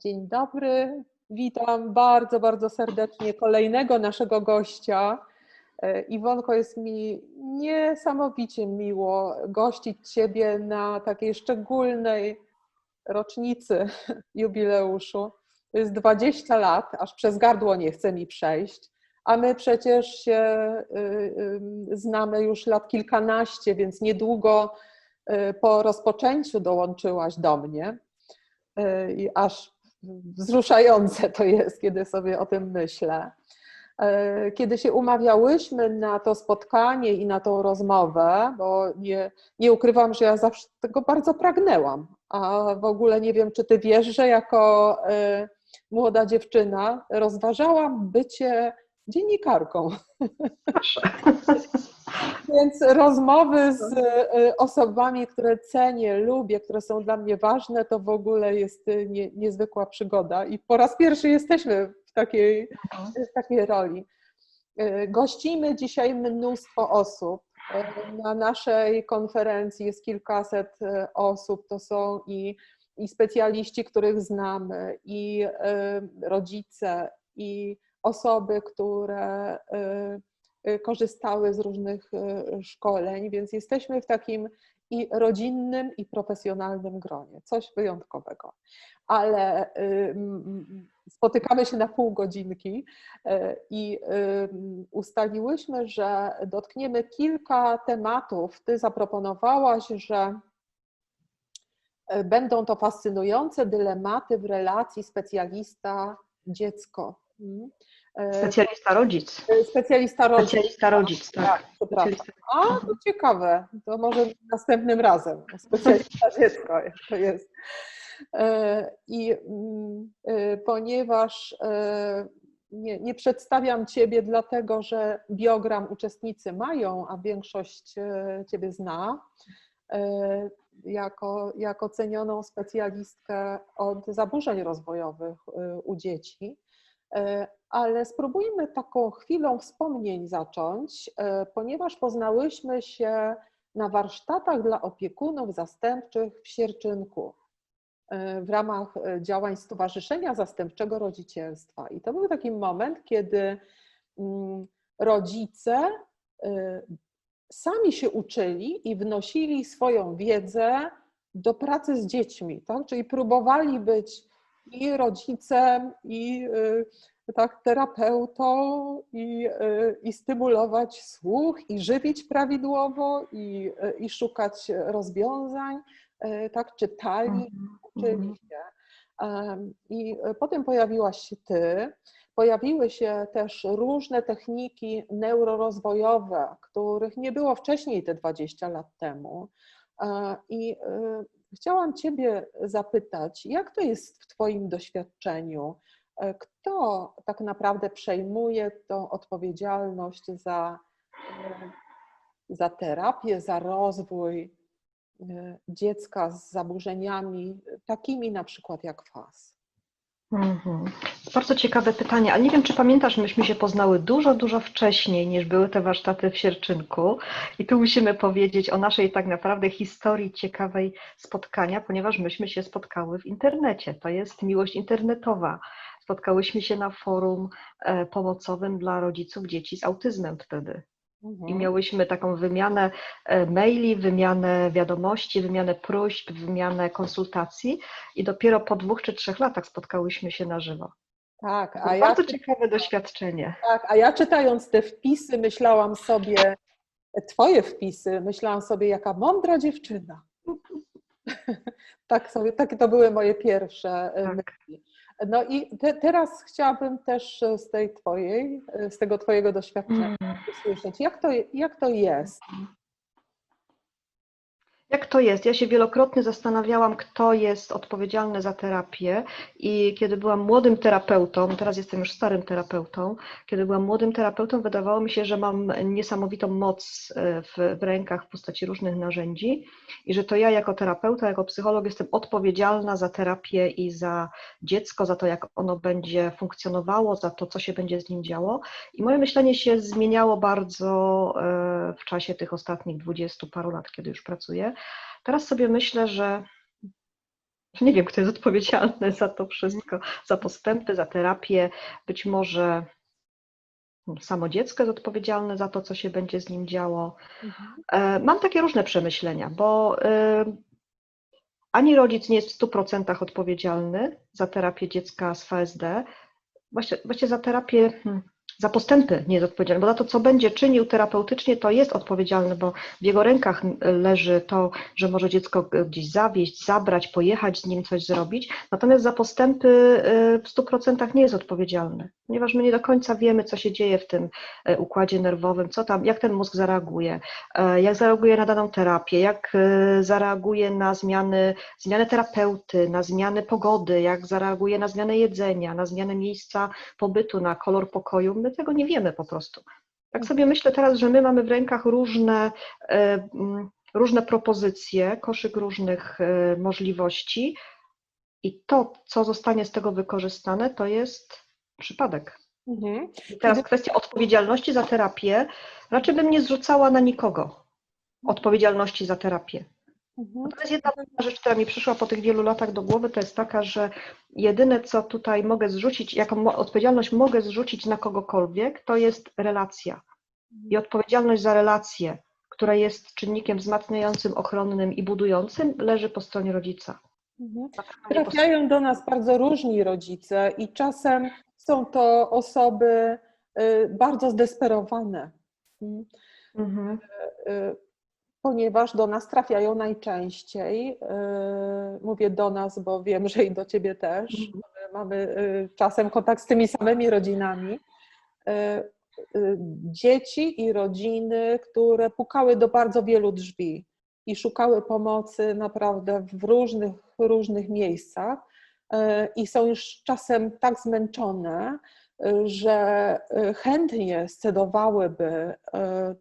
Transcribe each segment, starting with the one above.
Dzień dobry, witam bardzo, bardzo serdecznie kolejnego naszego gościa. E, Iwonko, jest mi niesamowicie miło gościć Ciebie na takiej szczególnej rocznicy jubileuszu. To jest 20 lat, aż przez gardło nie chce mi przejść, a my przecież się y, y, znamy już lat kilkanaście, więc niedługo y, po rozpoczęciu dołączyłaś do mnie. Aż wzruszające to jest, kiedy sobie o tym myślę. Kiedy się umawiałyśmy na to spotkanie i na tą rozmowę, bo nie, nie ukrywam, że ja zawsze tego bardzo pragnęłam, a w ogóle nie wiem, czy ty wiesz, że jako młoda dziewczyna rozważałam bycie dziennikarką. Więc rozmowy z y, osobami, które cenię, lubię, które są dla mnie ważne, to w ogóle jest y, nie, niezwykła przygoda. I po raz pierwszy jesteśmy w takiej, w takiej roli. Y, gościmy dzisiaj mnóstwo osób. Na naszej konferencji jest kilkaset osób. To są i, i specjaliści, których znamy, i rodzice, i osoby, które korzystały z różnych y, szkoleń, więc jesteśmy w takim i rodzinnym, i profesjonalnym gronie. Coś wyjątkowego. Ale spotykamy się na pół godzinki i ustaliłyśmy, że dotkniemy kilka tematów. Ty zaproponowałaś, że będą to fascynujące dylematy w relacji specjalista-dziecko. E, specjalista rodzic. E, specjalista rodzic. Specjalista rodzic, tak. tak Specjalista. A, to ciekawe. To może następnym razem. Specjalista dziecko to jest. E, I mm, ponieważ nie, nie, przedstawiam Ciebie dlatego, że biogram uczestnicy mają, a większość Ciebie zna, jako, jako cenioną specjalistkę od zaburzeń rozwojowych u dzieci, E, ale spróbujmy taką chwilą wspomnień zacząć, e, ponieważ poznałyśmy się na warsztatach dla opiekunów zastępczych w Sierczynku e, w ramach działań Stowarzyszenia Zastępczego Rodzicielstwa. I to był taki moment, kiedy mm, rodzice sami się uczyli i wnosili swoją wiedzę do pracy z dziećmi, tak? czyli próbowali być i rodzicem, i y, tak, terapeutą, i, y, i stymulować słuch, i żywić prawidłowo, i, y, i szukać rozwiązań. Tak, czytali, mhm, uczyli mhm. się. I potem pojawiłaś się ty. Pojawiły się też różne techniki neurorozwojowe, których nie było wcześniej te 20 lat temu. I Chciałam Ciebie zapytać, jak to jest w Twoim doświadczeniu? E, kto tak naprawdę przejmuje tą odpowiedzialność za, e, za terapię, za rozwój e, dziecka z zaburzeniami, takimi na przykład jak FAS? Mhm. Bardzo ciekawe pytanie, ale nie wiem, czy pamiętasz, myśmy się poznały dużo, dużo wcześniej niż były te warsztaty w Sierczynku. I tu musimy powiedzieć o naszej tak naprawdę historii ciekawej spotkania, ponieważ myśmy się spotkały w internecie. To jest miłość internetowa. Spotkałyśmy się na forum e, pomocowym dla rodziców dzieci z autyzmem wtedy. Mhm. I miałyśmy taką wymianę e, maili, wymianę wiadomości, wymianę próśb, wymianę konsultacji i dopiero po dwóch czy trzech latach spotkałyśmy się na żywo. Tak, a ja, bardzo ciekawe doświadczenie. Tak, a ja czytając te wpisy myślałam sobie, twoje wpisy, myślałam sobie, jaka mądra dziewczyna. tak sobie, takie to były moje pierwsze e, tak. myśli. No i te, teraz chciałabym też z tej twojej, z tego twojego doświadczenia mm. usłyszeć, jak to, jak to jest jak to jest? Ja się wielokrotnie zastanawiałam, kto jest odpowiedzialny za terapię i kiedy byłam młodym terapeutą, teraz jestem już starym terapeutą, kiedy byłam młodym terapeutą, wydawało mi się, że mam niesamowitą moc e, w, w rękach w postaci różnych narzędzi i że to ja jako terapeuta, jako psycholog jestem odpowiedzialna za terapię i za dziecko, za to, jak ono będzie funkcjonowało, za to, co się będzie z nim działo. I moje myślenie się zmieniało bardzo e, w czasie tych ostatnich dwudziestu paru lat, kiedy już pracuję. Teraz sobie myślę, że Nie wiem, kto jest odpowiedzialny za to wszystko, za postępy, za terapię. Być może samo dziecko jest odpowiedzialne za to, co się będzie z nim działo. Mhm. E, Mam takie różne przemyślenia, bo e, ani rodzic nie jest w 100% odpowiedzialny za terapię dziecka z VSD, właśnie, właśnie za terapię, hmm, za postępy nie jest odpowiedzialny, bo za to, co będzie czynił terapeutycznie, to jest odpowiedzialny, bo w jego rękach leży to, że może dziecko gdzieś zawieźć, zabrać, pojechać z nim coś zrobić, natomiast za postępy y, w 100% nie jest odpowiedzialny, ponieważ my nie do końca wiemy, co się dzieje w tym y, układzie nerwowym, co tam, jak ten mózg zareaguje, y, jak zareaguje na daną terapię, jak zareaguje na zmiany, terapeuty, na zmiany pogody, jak zareaguje na zmianę jedzenia, na zmianę miejsca pobytu, na kolor pokoju. My tego nie wiemy po prostu. Tak sobie myślę teraz, że my mamy w rękach różne, różne propozycje, koszyk różnych możliwości i to, co zostanie z tego wykorzystane, to jest przypadek. Mhm. Teraz kwestia odpowiedzialności za terapię, raczej bym nie zrzucała na nikogo odpowiedzialności za terapię. Mhm. To jest jedna rzecz, która mi przyszła po tych wielu latach do głowy, to jest taka, że jedyne, co tutaj mogę zrzucić, jaką odpowiedzialność mogę zrzucić na kogokolwiek, to jest relacja. I odpowiedzialność za relację, która jest czynnikiem wzmacniającym, ochronnym i budującym, leży po stronie rodzica. Mhm. Trafiają do nas bardzo różni rodzice i czasem są to osoby y, bardzo zdesperowane, Mhm. Ponieważ do nas trafiają najczęściej, y, mówię do nas, bo wiem, że i do ciebie też, Mhm. mamy y, czasem kontakt z tymi samymi rodzinami, y, dzieci i rodziny, które pukały do bardzo wielu drzwi i szukały pomocy naprawdę w różnych, różnych miejscach i są już czasem tak zmęczone, że y, chętnie scedowałyby y,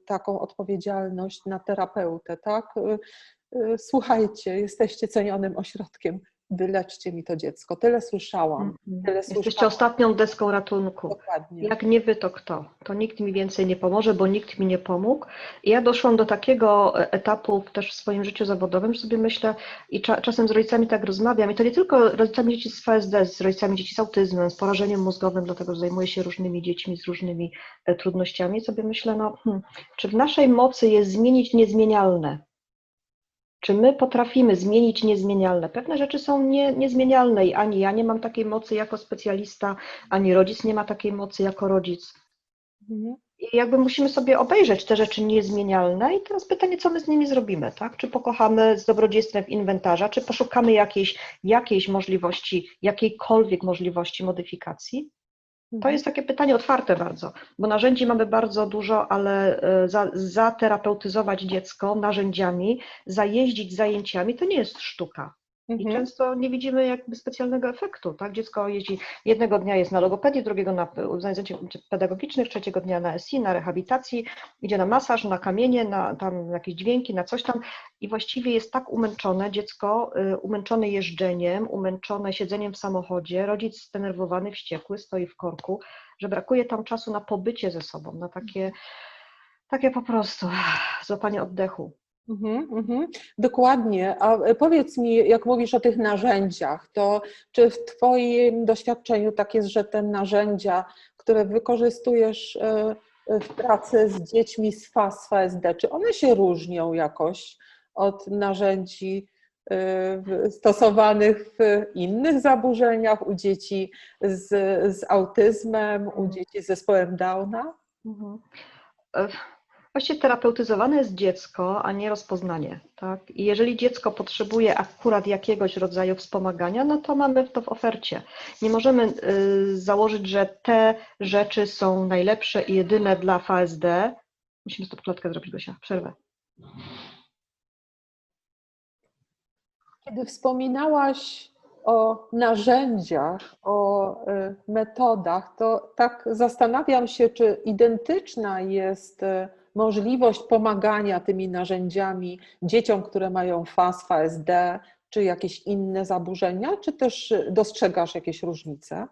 taką odpowiedzialność na terapeutę, tak? Y, Słuchajcie, jesteście cenionym ośrodkiem, wyleczcie mi to dziecko. Tyle słyszałam, Mhm. tyle Jesteście słyszałam. ostatnią deską ratunku. Dokładnie. Jak nie wy, to kto? To nikt mi więcej nie pomoże, bo nikt mi nie pomógł. I ja doszłam do takiego e, etapu też w swoim życiu zawodowym, że sobie myślę i cza, czasem z rodzicami tak rozmawiam, i to nie tylko rodzicami dzieci z VSD, z rodzicami dzieci z autyzmem, z porażeniem mózgowym, dlatego że zajmuję się różnymi dziećmi z różnymi e, trudnościami, sobie myślę, no, hmm, czy w naszej mocy jest zmienić niezmienialne? Czy my potrafimy zmienić niezmienialne? Pewne rzeczy są nie, niezmienialne i ani ja nie mam takiej mocy jako specjalista, ani rodzic nie ma takiej mocy jako rodzic. Mhm. I jakby musimy sobie obejrzeć te rzeczy niezmienialne i teraz pytanie, co my z nimi zrobimy, tak? Czy pokochamy z dobrodziejstwem inwentarza, czy poszukamy jakiejś, jakiejś możliwości, jakiejkolwiek możliwości modyfikacji? To jest takie pytanie otwarte bardzo, bo narzędzi mamy bardzo dużo, ale e, za, zaterapeutyzować dziecko narzędziami, zajeździć zajęciami, to nie jest sztuka. I Mhm. często nie widzimy jakby specjalnego efektu, tak? Dziecko jeździ, jednego dnia jest na logopedii, drugiego na zajęciach pedagogicznych, trzeciego dnia na SI, na rehabilitacji, idzie na masaż, na kamienie, na tam jakieś dźwięki, na coś tam i właściwie jest tak umęczone dziecko, y, umęczone jeżdżeniem, umęczone siedzeniem w samochodzie, rodzic zdenerwowany, wściekły, stoi w korku, że brakuje tam czasu na pobycie ze sobą, na takie, takie po prostu złapanie oddechu. Mhm, mhm. Dokładnie. A e, powiedz mi, jak mówisz o tych narzędziach, to czy w Twoim doświadczeniu tak jest, że te narzędzia, które wykorzystujesz e, w pracy z dziećmi z FAS, VSD, czy one się różnią jakoś od narzędzi e, stosowanych w innych zaburzeniach u dzieci z, z autyzmem, u dzieci z zespołem Downa? Mhm. E, Właściwie terapeutyzowane jest dziecko, a nie rozpoznanie. Tak? I jeżeli dziecko potrzebuje akurat jakiegoś rodzaju wspomagania, no to mamy to w ofercie. Nie możemy y, założyć, że te rzeczy są najlepsze i jedyne dla VSD. Musimy stop klatkę zrobić, Gosia, przerwę. Kiedy wspominałaś o narzędziach, o y, metodach, to tak zastanawiam się, czy identyczna jest y, możliwość pomagania tymi narzędziami dzieciom, które mają FAS, VSD, czy jakieś inne zaburzenia, czy też dostrzegasz jakieś różnice?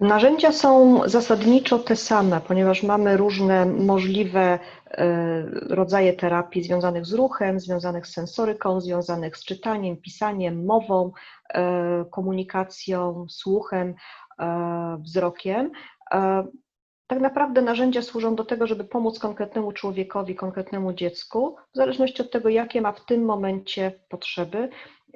Narzędzia są zasadniczo te same, ponieważ mamy różne możliwe e, rodzaje terapii związanych z ruchem, związanych z sensoryką, związanych z czytaniem, pisaniem, mową, e, komunikacją, słuchem, e, wzrokiem. Tak naprawdę narzędzia służą do tego, żeby pomóc konkretnemu człowiekowi, konkretnemu dziecku, w zależności od tego, jakie ma w tym momencie potrzeby.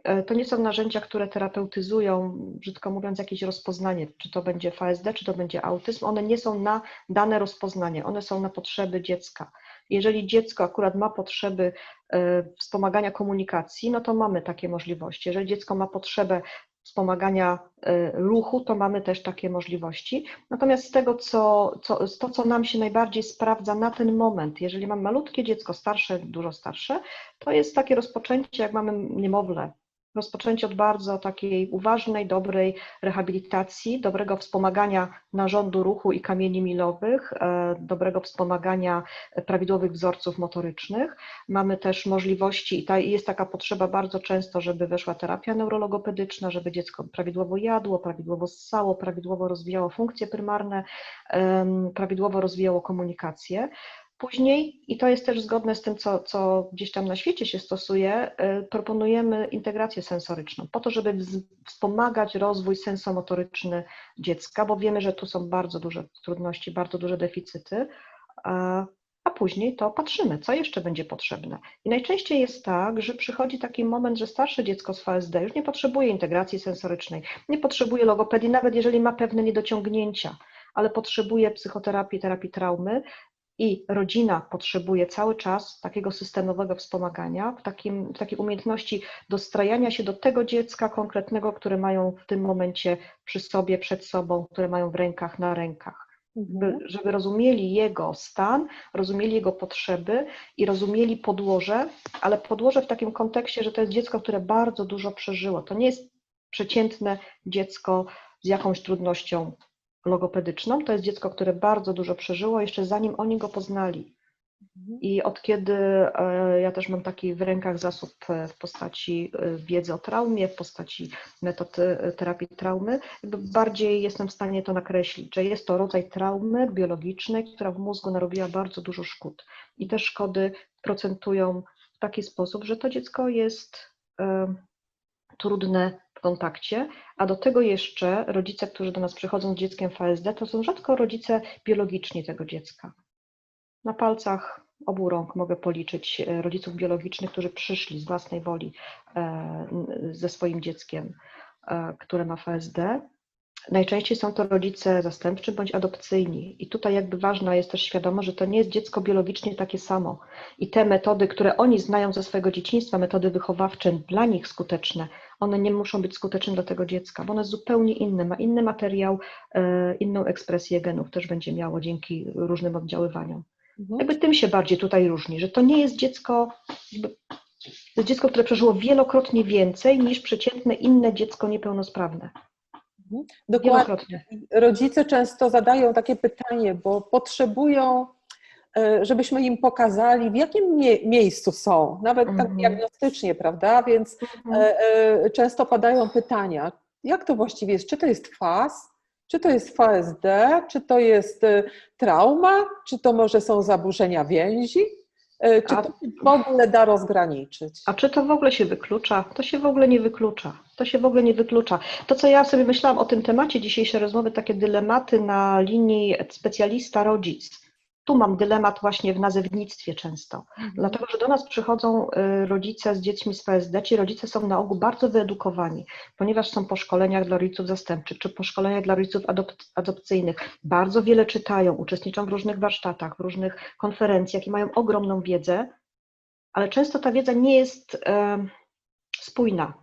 E, to nie są narzędzia, które terapeutyzują, brzydko mówiąc, jakieś rozpoznanie, czy to będzie FSD, czy to będzie autyzm. One nie są na dane rozpoznanie, one są na potrzeby dziecka. Jeżeli dziecko akurat ma potrzeby e, wspomagania komunikacji, no to mamy takie możliwości. Jeżeli dziecko ma potrzebę wspomagania e, ruchu, to mamy też takie możliwości. Natomiast z tego, co, co, to, co nam się najbardziej sprawdza na ten moment, jeżeli mam malutkie dziecko, starsze, dużo starsze, to jest takie rozpoczęcie, jak mamy niemowlę, rozpoczęcie od bardzo takiej uważnej, dobrej rehabilitacji, dobrego wspomagania narządu ruchu i kamieni milowych, e, dobrego wspomagania prawidłowych wzorców motorycznych. Mamy też możliwości, i jest taka potrzeba bardzo często, żeby weszła terapia neurologopedyczna, żeby dziecko prawidłowo jadło, prawidłowo ssało, prawidłowo rozwijało funkcje prymarne, prawidłowo rozwijało komunikację. Później, i to jest też zgodne z tym, co, co gdzieś tam na świecie się stosuje, y, proponujemy integrację sensoryczną, po to, żeby wspomagać rozwój sensomotoryczny dziecka, bo wiemy, że tu są bardzo duże trudności, bardzo duże deficyty, a, a później to patrzymy, co jeszcze będzie potrzebne. I najczęściej jest tak, że przychodzi taki moment, że starsze dziecko z VSD już nie potrzebuje integracji sensorycznej, nie potrzebuje logopedii, nawet jeżeli ma pewne niedociągnięcia ale potrzebuje psychoterapii, terapii traumy, i rodzina potrzebuje cały czas takiego systemowego wspomagania, w, takim, w takiej umiejętności dostrajania się do tego dziecka konkretnego, które mają w tym momencie przy sobie, przed sobą, które mają w rękach, na rękach. Mhm. Żeby rozumieli jego stan, rozumieli jego potrzeby i rozumieli podłoże, ale podłoże w takim kontekście, że to jest dziecko, które bardzo dużo przeżyło. To nie jest przeciętne dziecko z jakąś trudnością logopedyczną, to jest dziecko, które bardzo dużo przeżyło jeszcze zanim oni go poznali. Mhm. I od kiedy e, ja też mam taki w rękach zasób e, w postaci e, wiedzy o traumie, w postaci metod terapii traumy, bardziej jestem w stanie to nakreślić, że jest to rodzaj traumy biologicznej, która w mózgu narobiła bardzo dużo szkód. I te szkody procentują w taki sposób, że to dziecko jest trudne kontakcie, a do tego jeszcze rodzice, którzy do nas przychodzą z dzieckiem VSD, to są rzadko rodzice biologiczni tego dziecka. Na palcach obu rąk mogę policzyć e, rodziców biologicznych, którzy przyszli z własnej woli e, ze swoim dzieckiem, e, które ma VSD. Najczęściej są to rodzice zastępczy bądź adopcyjni. I tutaj jakby ważna jest też świadomość, że to nie jest dziecko biologicznie takie samo. I te metody, które oni znają ze swojego dzieciństwa, metody wychowawcze dla nich skuteczne, one nie muszą być skuteczne dla tego dziecka, bo ono jest zupełnie inne, ma inny materiał, e, inną ekspresję genów też będzie miało dzięki różnym oddziaływaniom. Mhm. Jakby tym się bardziej tutaj różni, że to nie jest dziecko, to jest dziecko, które przeżyło wielokrotnie więcej niż przeciętne inne dziecko niepełnosprawne. Dokładnie. Rodzice często zadają takie pytanie, bo potrzebują E, żebyśmy im pokazali, w jakim mie miejscu są, nawet tak mhm. diagnostycznie, prawda? Więc mhm. e, e, często padają pytania, jak to właściwie jest? Czy to jest FAS? Czy to jest VSD? Czy to jest trauma? Czy to może są zaburzenia więzi? Czy to w ogóle da rozgraniczyć? A czy to w ogóle się wyklucza? To się w ogóle nie wyklucza. To się w ogóle nie wyklucza. To, co ja sobie myślałam o tym temacie dzisiejszej rozmowy, takie dylematy na linii specjalista-rodzic tu mam dylemat właśnie w nazewnictwie często, mhm. dlatego że do nas przychodzą y, rodzice z dziećmi z PSD, ci rodzice są na ogół bardzo wyedukowani, ponieważ są po szkoleniach dla rodziców zastępczych czy po szkoleniach dla rodziców adop adopcyjnych, bardzo wiele czytają, uczestniczą w różnych warsztatach, w różnych konferencjach i mają ogromną wiedzę, ale często ta wiedza nie jest e, spójna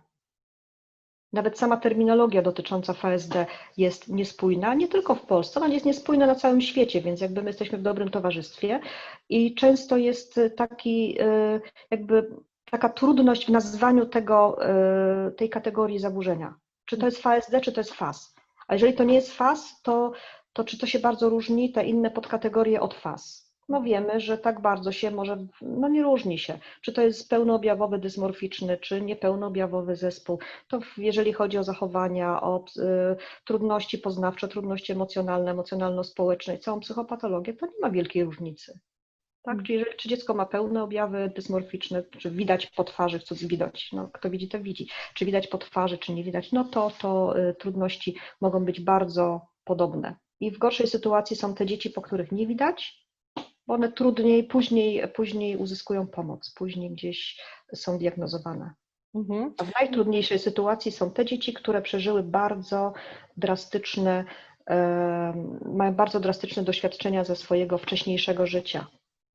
nawet sama terminologia dotycząca VSD jest niespójna, nie tylko w Polsce, ona jest niespójna na całym świecie, więc jakby my jesteśmy w dobrym towarzystwie i często jest taki e, jakby taka trudność w nazwaniu tego, e, tej kategorii zaburzenia. Czy to jest VSD, czy to jest FAS. A jeżeli to nie jest FAS, to, to czy to się bardzo różni, te inne podkategorie od FAS? No wiemy, że tak bardzo się może, no nie różni się, czy to jest pełnoobjawowy dysmorficzny, czy niepełnoobjawowy zespół. To jeżeli chodzi o zachowania, o y, trudności poznawcze, trudności emocjonalne, emocjonalno-społeczne i całą psychopatologię, to nie ma wielkiej różnicy. Tak? Mm. Czyli jeżeli, czy dziecko ma pełne objawy dysmorficzne, czy widać po twarzy, co widać, no kto widzi, to widzi, czy widać po twarzy, czy nie widać, no to, to y, trudności mogą być bardzo podobne. I w gorszej sytuacji są te dzieci, po których nie widać, bo one trudniej, później, później uzyskują pomoc, później gdzieś są diagnozowane. Mhm. A w najtrudniejszej sytuacji są te dzieci, które przeżyły bardzo drastyczne, mają bardzo drastyczne doświadczenia ze swojego wcześniejszego życia.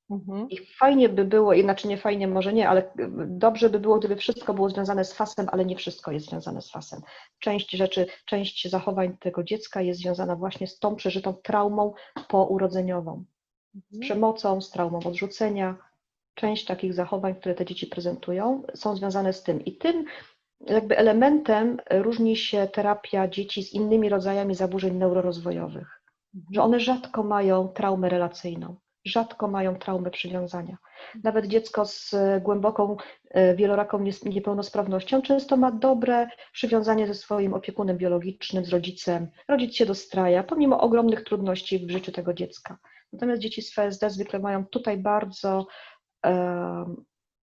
Mhm. I fajnie by było, inaczej nie fajnie, może nie, ale dobrze by było, gdyby wszystko było związane z fasem, ale nie wszystko jest związane z fasem. Część rzeczy, część zachowań tego dziecka jest związana właśnie z tą przeżytą traumą pourodzeniową, z przemocą, z traumą odrzucenia. Część takich zachowań, które te dzieci prezentują, są związane z tym. I tym jakby elementem różni się terapia dzieci z innymi rodzajami zaburzeń neurorozwojowych, że one rzadko mają traumę relacyjną, rzadko mają traumę przywiązania. Nawet dziecko z głęboką e, wieloraką niepełnosprawnością często ma dobre przywiązanie ze swoim opiekunem biologicznym, z rodzicem. Rodzic się dostraja, pomimo ogromnych trudności w życiu tego dziecka. Natomiast dzieci z FSD zwykle mają tutaj bardzo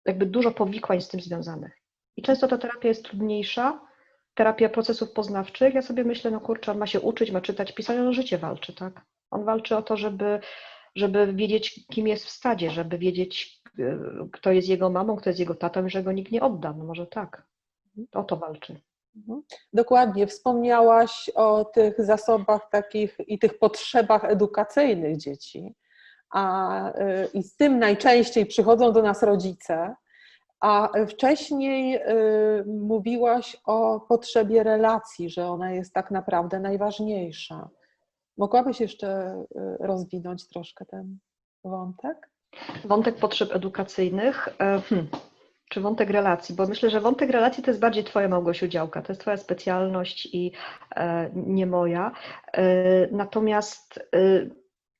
jakby dużo powikłań z tym związanych. I często ta terapia jest trudniejsza, terapia procesów poznawczych. Ja sobie myślę, no kurczę, on ma się uczyć, ma czytać, pisać, on o życie walczy, tak? On walczy o to, żeby, żeby wiedzieć, kim jest w stadzie, żeby wiedzieć, e, kto jest jego mamą, kto jest jego tatą że go nikt nie odda. No może tak. O to walczy. Mhm. Dokładnie, wspomniałaś o tych zasobach takich i tych potrzebach edukacyjnych dzieci, a, y, i z tym najczęściej przychodzą do nas rodzice, a wcześniej y, mówiłaś o potrzebie relacji, że ona jest tak naprawdę najważniejsza. Mogłabyś jeszcze y, rozwinąć troszkę ten wątek? Wątek potrzeb edukacyjnych. e, Hmm. Czy wątek relacji? Bo myślę, że wątek relacji to jest bardziej Twoja Małgosiu działka, to jest Twoja specjalność i e, nie moja. E, natomiast e,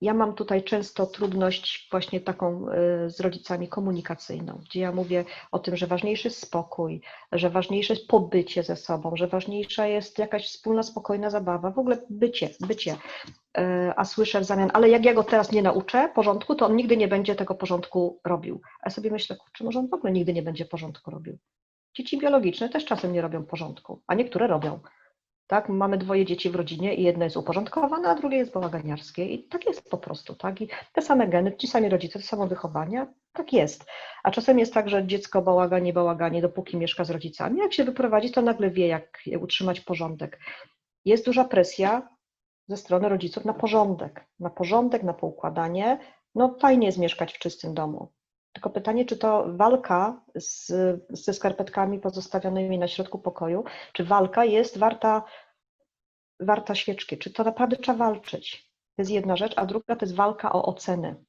ja mam tutaj często trudność właśnie taką e, z rodzicami komunikacyjną, gdzie ja mówię o tym, że ważniejszy jest spokój, że ważniejsze jest pobycie ze sobą, że ważniejsza jest jakaś wspólna, spokojna zabawa, w ogóle bycie, bycie. E, A słyszę w zamian, ale jak ja go teraz nie nauczę porządku, to on nigdy nie będzie tego porządku robił. A sobie myślę, kurczę, może on w ogóle nigdy nie będzie porządku robił. Dzieci biologiczne też czasem nie robią porządku, a niektóre robią. Tak, mamy dwoje dzieci w rodzinie i jedno jest uporządkowane, a drugie jest bałaganiarskie i tak jest po prostu, tak? I te same geny, ci sami rodzice, to samo wychowanie, tak jest. A czasem jest tak, że dziecko bałaganie, bałaganie, dopóki mieszka z rodzicami, jak się wyprowadzi, to nagle wie, jak utrzymać porządek. Jest duża presja ze strony rodziców na porządek, na porządek, na poukładanie. No fajnie jest mieszkać w czystym domu. Tylko pytanie, czy to walka z, ze skarpetkami pozostawionymi na środku pokoju, czy walka jest warta, warta świeczki, czy to naprawdę trzeba walczyć? To jest jedna rzecz, a druga to jest walka o oceny.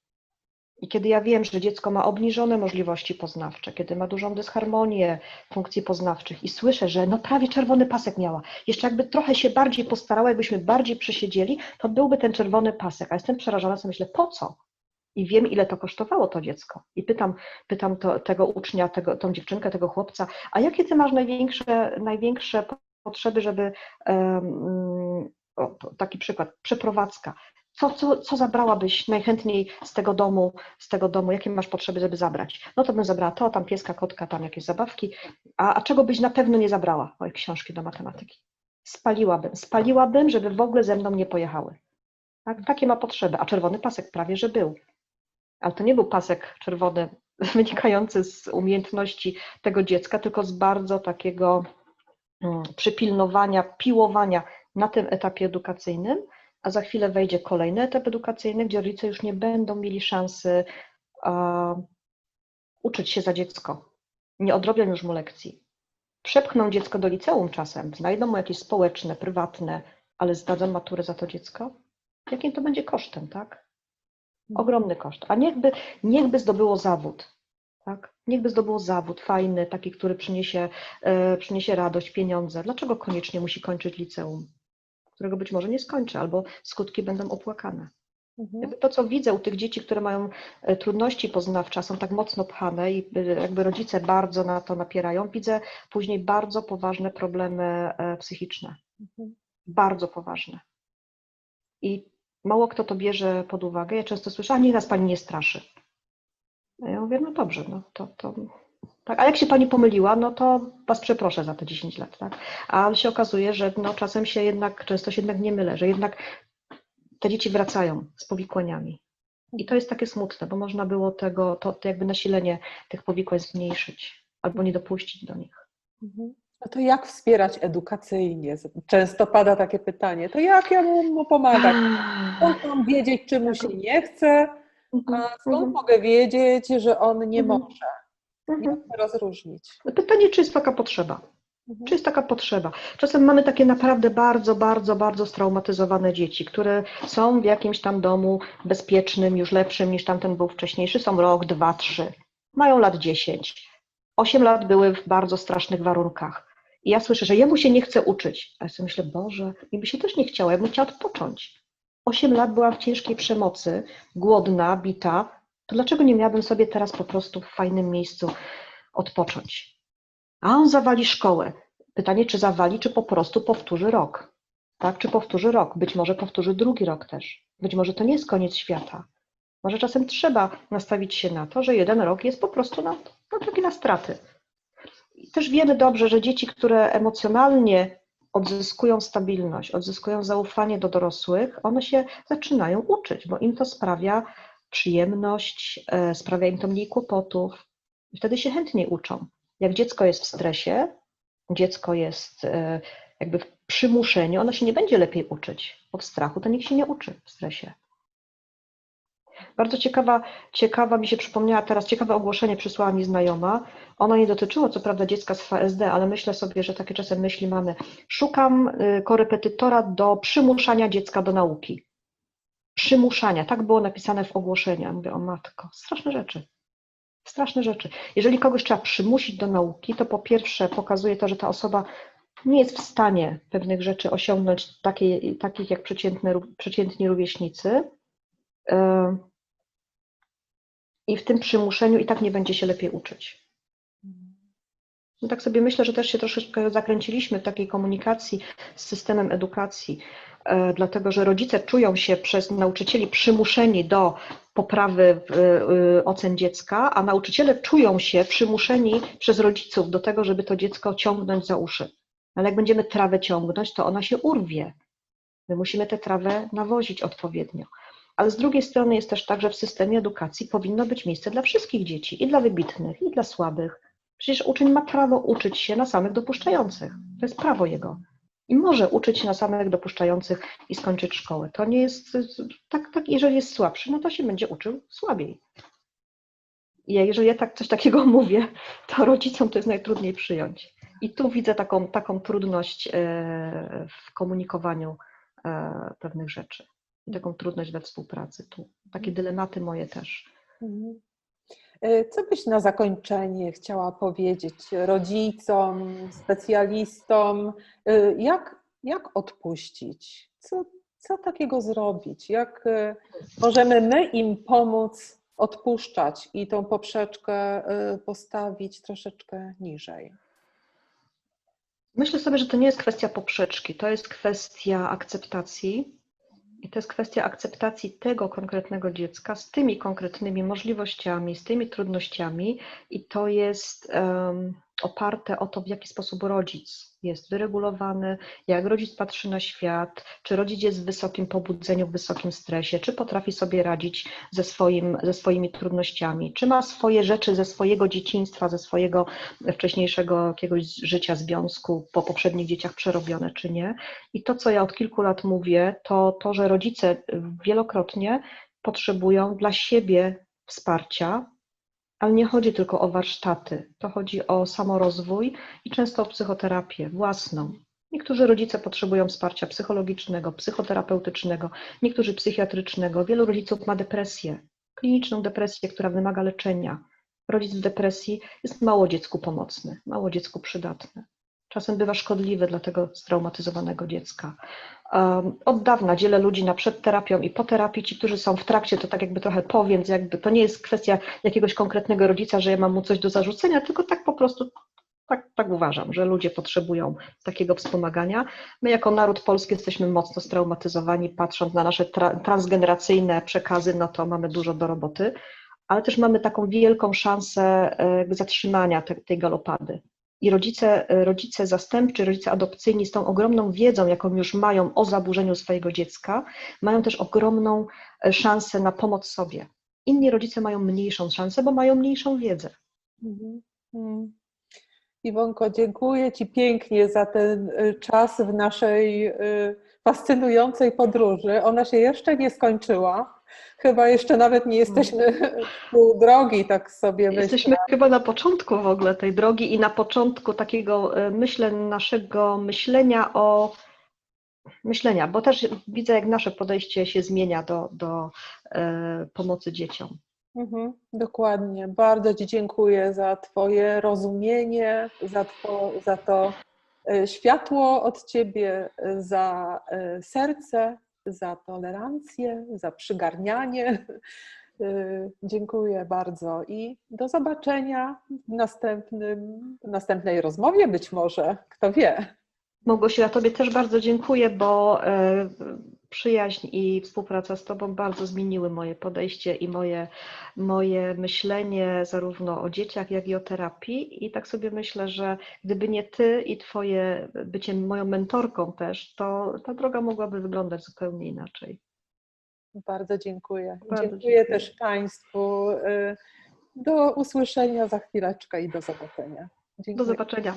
I kiedy ja wiem, że dziecko ma obniżone możliwości poznawcze, kiedy ma dużą dysharmonię funkcji poznawczych i słyszę, że no prawie czerwony pasek miała, jeszcze jakby trochę się bardziej postarała, jakbyśmy bardziej przesiedzieli, to byłby ten czerwony pasek. A jestem przerażona, sobie myślę, po co? I wiem, ile to kosztowało to dziecko. I pytam, pytam to, tego ucznia, tego, tą dziewczynkę, tego chłopca, a jakie ty masz największe, największe potrzeby, żeby, um, o, taki przykład, przeprowadzka. Co, co, co zabrałabyś najchętniej z tego domu, z tego domu, jakie masz potrzeby, żeby zabrać? No to bym zabrała to, tam pieska, kotka, tam jakieś zabawki. A, a czego byś na pewno nie zabrała? Oj, książki do matematyki. Spaliłabym, spaliłabym, żeby w ogóle ze mną nie pojechały. Tak? Takie ma potrzeby, a czerwony pasek prawie, że był. Ale to nie był pasek czerwony wynikający z umiejętności tego dziecka, tylko z bardzo takiego mm, przypilnowania, piłowania na tym etapie edukacyjnym, a za chwilę wejdzie kolejny etap edukacyjny, gdzie rodzice już nie będą mieli szansy uczyć się za dziecko. Nie odrobią już mu lekcji. Przepchną dziecko do liceum czasem, znajdą mu jakieś społeczne, prywatne, ale zdadzą maturę za to dziecko? Jakim to będzie kosztem, tak? Ogromny koszt. A niechby, niechby zdobyło zawód. Tak? Niechby zdobyło zawód fajny, taki, który przyniesie, e, przyniesie radość, pieniądze. Dlaczego koniecznie musi kończyć liceum, którego być może nie skończy, albo skutki będą opłakane? Mhm. To, co widzę u tych dzieci, które mają e, trudności poznawcze, są tak mocno pchane i e, jakby rodzice bardzo na to napierają, widzę później bardzo poważne problemy psychiczne. Mhm. Bardzo poważne. I mało kto to bierze pod uwagę. Ja często słyszę, a niech nas pani nie straszy. A ja mówię, no dobrze, no to, to tak. A jak się pani pomyliła, no to was przeproszę za te 10 lat, tak? Ale się okazuje, że no czasem się jednak, często się jednak nie mylę, że jednak te dzieci wracają z powikłaniami. I to jest takie smutne, bo można było tego, to, to jakby nasilenie tych powikłań zmniejszyć albo nie dopuścić do nich. Mhm. No to jak wspierać edukacyjnie? Często pada takie pytanie, to jak ja mu, pomagać? Skąd mam wiedzieć, czy mu się nie chce, Mhm, a skąd mhm, mogę wiedzieć, że on nie Mhm. może? mhm. Jak to rozróżnić? Pytanie, czy jest taka potrzeba? Mhm. Czy jest taka potrzeba? Czasem mamy takie naprawdę bardzo, bardzo, bardzo straumatyzowane dzieci, które są w jakimś tam domu bezpiecznym, już lepszym niż tamten był wcześniejszy, są rok, dwa, trzy, mają lat 10. Osiem lat były w bardzo strasznych warunkach. I ja słyszę, że jemu się nie chce uczyć. A ja sobie myślę, Boże, mi by się też nie chciało, ja bym chciała odpocząć. Osiem lat byłam w ciężkiej przemocy, głodna, bita, to dlaczego nie miałabym sobie teraz po prostu w fajnym miejscu odpocząć? A on zawali szkołę. Pytanie, czy zawali, czy po prostu powtórzy rok. Tak, czy powtórzy rok? Być może powtórzy drugi rok też. Być może to nie jest koniec świata. Może czasem trzeba nastawić się na to, że jeden rok jest po prostu na, na taki na straty. I też wiemy dobrze, że dzieci, które emocjonalnie odzyskują stabilność, odzyskują zaufanie do dorosłych, one się zaczynają uczyć, bo im to sprawia przyjemność, e, sprawia im to mniej kłopotów. Wtedy się chętniej uczą. Jak dziecko jest w stresie, dziecko jest e, jakby w przymuszeniu, ono się nie będzie lepiej uczyć, bo w strachu to nikt się nie uczy w stresie. Bardzo ciekawa, ciekawa mi się przypomniała teraz, ciekawe ogłoszenie przysłała mi znajoma. Ono nie dotyczyło co prawda dziecka z VSD, ale myślę sobie, że takie czasem myśli mamy. Szukam y, korepetytora do przymuszania dziecka do nauki. Przymuszania, tak było napisane w ogłoszeniu. Mówię, o matko, straszne rzeczy. Straszne rzeczy. Jeżeli kogoś trzeba przymusić do nauki, to po pierwsze pokazuje to, że ta osoba nie jest w stanie pewnych rzeczy osiągnąć takiej, takich jak przeciętne, przeciętni rówieśnicy. Y, I w tym przymuszeniu i tak nie będzie się lepiej uczyć. No tak sobie myślę, że też się troszeczkę zakręciliśmy w takiej komunikacji z systemem edukacji, e, dlatego że rodzice czują się przez nauczycieli przymuszeni do poprawy e, ocen dziecka, a nauczyciele czują się przymuszeni przez rodziców do tego, żeby to dziecko ciągnąć za uszy. Ale jak będziemy trawę ciągnąć, to ona się urwie. My musimy tę trawę nawozić odpowiednio. Ale z drugiej strony jest też tak, że w systemie edukacji powinno być miejsce dla wszystkich dzieci, i dla wybitnych, i dla słabych. Przecież uczeń ma prawo uczyć się na samych dopuszczających. To jest prawo jego. I może uczyć się na samych dopuszczających i skończyć szkołę. To nie jest tak, tak jeżeli jest słabszy, no to się będzie uczył słabiej. I jeżeli ja tak coś takiego mówię, to rodzicom to jest najtrudniej przyjąć. I tu widzę taką, taką trudność e, w komunikowaniu e, pewnych rzeczy. Taką trudność we współpracy tu. Takie dylematy moje też. Mhm. E, Co byś na zakończenie chciała powiedzieć rodzicom, specjalistom? E, Jak, jak odpuścić? Co, co takiego zrobić? Jak e, możemy my im pomóc odpuszczać i tą poprzeczkę postawić troszeczkę niżej? Myślę sobie, że to nie jest kwestia poprzeczki, to jest kwestia akceptacji. I to jest kwestia akceptacji tego konkretnego dziecka z tymi konkretnymi możliwościami, z tymi trudnościami, i to jest um, oparte o to, w jaki sposób rodzic jest wyregulowany, jak rodzic patrzy na świat, czy rodzic jest w wysokim pobudzeniu, w wysokim stresie, czy potrafi sobie radzić ze, swoim, ze swoimi trudnościami, czy ma swoje rzeczy ze swojego dzieciństwa, ze swojego wcześniejszego jakiegoś życia, związku po poprzednich dzieciach przerobione, czy nie. I to, co ja od kilku lat mówię, to to, że rodzice wielokrotnie potrzebują dla siebie wsparcia, ale nie chodzi tylko o warsztaty, to chodzi o samorozwój i często o psychoterapię własną. Niektórzy rodzice potrzebują wsparcia psychologicznego, psychoterapeutycznego, niektórzy psychiatrycznego. Wielu rodziców ma depresję, kliniczną depresję, która wymaga leczenia. Rodzic w depresji jest mało dziecku pomocny, mało dziecku przydatny. Czasem bywa szkodliwy dla tego straumatyzowanego dziecka. Od dawna dzielę ludzi na przed terapią i po terapii. Ci, którzy są w trakcie, to tak jakby trochę powiem, jakby to nie jest kwestia jakiegoś konkretnego rodzica, że ja mam mu coś do zarzucenia, tylko tak po prostu tak, tak uważam, że ludzie potrzebują takiego wspomagania. My jako naród polski jesteśmy mocno straumatyzowani, patrząc na nasze tra transgeneracyjne przekazy, no to mamy dużo do roboty, ale też mamy taką wielką szansę e, zatrzymania te, tej galopady. I rodzice, e, rodzice zastępczy, rodzice adopcyjni z tą ogromną wiedzą, jaką już mają o zaburzeniu swojego dziecka, mają też ogromną e, szansę na pomoc sobie. Inni rodzice mają mniejszą szansę, bo mają mniejszą wiedzę. Mhm. Mm. Iwonko, dziękuję Ci pięknie za ten y, czas w naszej fascynującej podróży. Ona się jeszcze nie skończyła. Chyba jeszcze nawet nie jesteśmy w pół drogi, tak sobie Jesteśmy myślę. chyba na początku w ogóle tej drogi i na początku takiego, e, myślę, naszego myślenia o myślenia, bo też widzę, jak nasze podejście się zmienia do, do e, pomocy dzieciom. Mhm, dokładnie. Bardzo Ci dziękuję za Twoje rozumienie, za, two, za to y, światło od Ciebie, y, za y, serce, za tolerancję, za przygarnianie. Y, Dziękuję bardzo i do zobaczenia w następnym, w następnej rozmowie być może, kto wie. Małgosiu, ja Tobie też bardzo dziękuję, bo e, przyjaźń i współpraca z Tobą bardzo zmieniły moje podejście i moje, moje myślenie zarówno o dzieciach, jak i o terapii. I tak sobie myślę, że gdyby nie Ty i Twoje bycie moją mentorką też, to ta droga mogłaby wyglądać zupełnie inaczej. Bardzo dziękuję. Bardzo dziękuję, dziękuję. też Państwu. y, Do usłyszenia za chwileczkę i do zobaczenia. Do Dziękuję. zobaczenia.